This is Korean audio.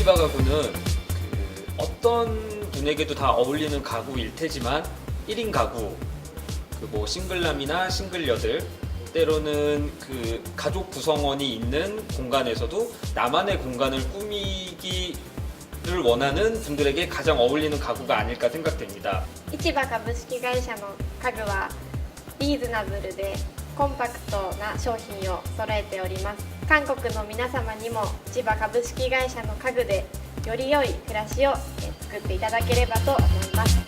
이치바 가구는 그 어떤 분에게도 다 어울리는 가구일 테지만 1인 가구, 그 뭐 싱글남이나 싱글녀들 때로는 그 가족 구성원이 있는 공간에서도 나만의 공간을 꾸미기를 원하는 분들에게 가장 어울리는 가구가 아닐까 생각됩니다. 市場株式会社の家具はリーズナブルでコンパクトな商品を揃えております 韓国の皆様にも千葉株式会社の家具でより良い暮らしを作っていただければと思います。